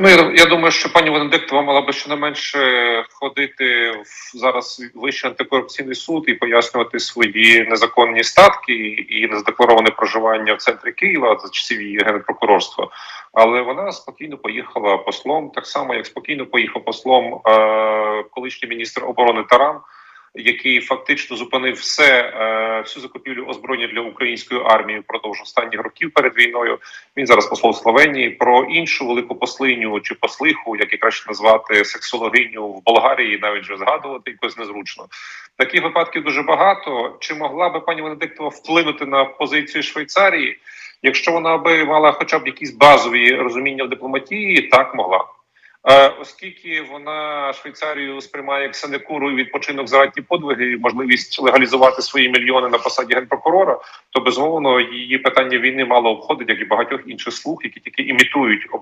Ну, я, думаю, що пані Венедиктова мала би щонайменше ходити в зараз Вищий антикорупційний суд і пояснювати свої незаконні статки і незадеклароване проживання в центрі Києва за часів її генпрокурорства. Але вона спокійно поїхала послом, так само як спокійно поїхав послом е, колишній міністр оборони Таран. Який фактично зупинив все е, всю закупівлю озброєння для української армії впродовж останніх років перед війною. Він зараз послов Словенії про іншу велику послиню чи послиху, як і краще назвати сексологиню в Болгарії, навіть вже згадувати якось незручно. Таких випадків дуже багато. Чи могла би пані Венедиктова вплинути на позицію Швейцарії? Якщо вона би мала хоча б якісь базові розуміння в дипломатії, так могла. Оскільки вона Швейцарію сприймає як синекуру і відпочинок за ратні подвиги, і можливість легалізувати свої мільйони на посаді генпрокурора, то безумовно її питання війни мало обходить, як і багатьох інших слуг, які тільки імітують